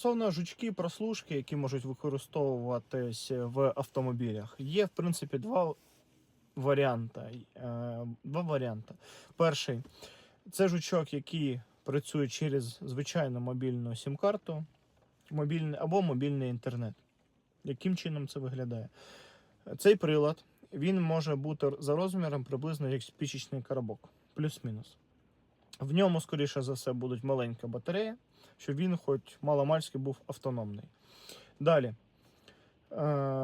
Стосовно жучки, прослушки, які можуть використовуватись в автомобілях, є в принципі два варіанти. Е, Два варіанти. Перший це жучок, який працює через звичайну мобільну сім-карту, або мобільний інтернет. Яким чином це виглядає? Цей прилад він може бути за розміром приблизно як спічечний коробок, плюс-мінус. В ньому, скоріше за все, буде маленька батарея, щоб він хоч маломальськи був автономний. Далі. Е,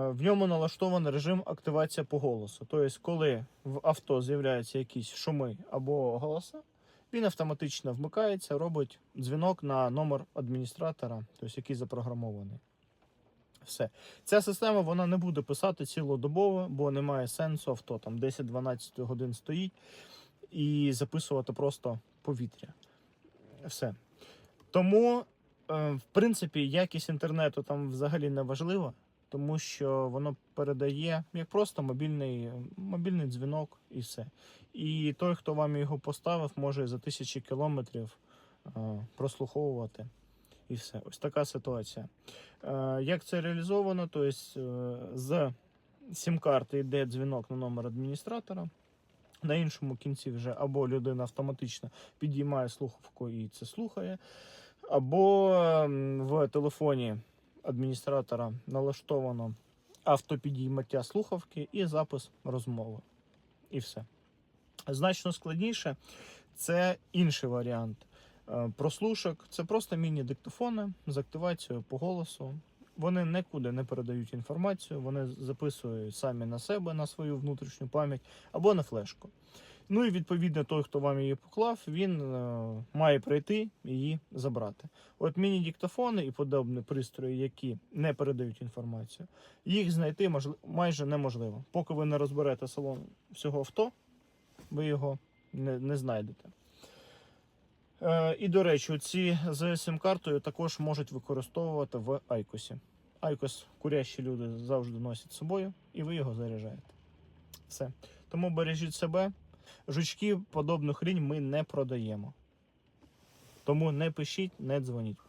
В ньому налаштований режим активація по голосу. Тобто, коли в авто з'являються якісь шуми або голоси, він автоматично вмикається, робить дзвінок на номер адміністратора, тобто який запрограмований. Все. Ця система вона не буде писати цілодобово, бо немає сенсу авто там 10-12 годин стоїть і записувати просто повітря. Все. Тому, е, в принципі, якість інтернету там взагалі не важлива, тому що воно передає як просто мобільний, мобільний дзвінок і все. І той, хто вам його поставив, може за тисячі кілометрів е, прослуховувати. І все. Ось така ситуація. Е, Як це реалізовано? Тобто з сім-карти йде дзвінок на номер адміністратора. На іншому кінці вже або людина автоматично підіймає слухавку і це слухає, або ем, в телефоні адміністратора налаштовано автопідіймаття слухавки і запис розмови. І все. Значно складніше це інший варіант. Е, Прослушок це просто міні-диктофони з активацією по голосу. Вони нікуди не передають інформацію, вони записують самі на себе, на свою внутрішню пам'ять або на флешку. Ну і відповідно той, хто вам її поклав, він е, має прийти її забрати. От міні-диктофони і подобні пристрої, які не передають інформацію, їх знайти можли- майже неможливо. Поки ви не розберете салон всього авто, ви його не, не знайдете. Е, і, до речі, ці з сим-картою також можуть використовувати в Айкосі. Айкос курящі люди завжди носять з собою, і ви його заряджаєте. Все. Тому бережіть себе. Жучки, подобну хрінь ми не продаємо. Тому не пишіть, не дзвоніть.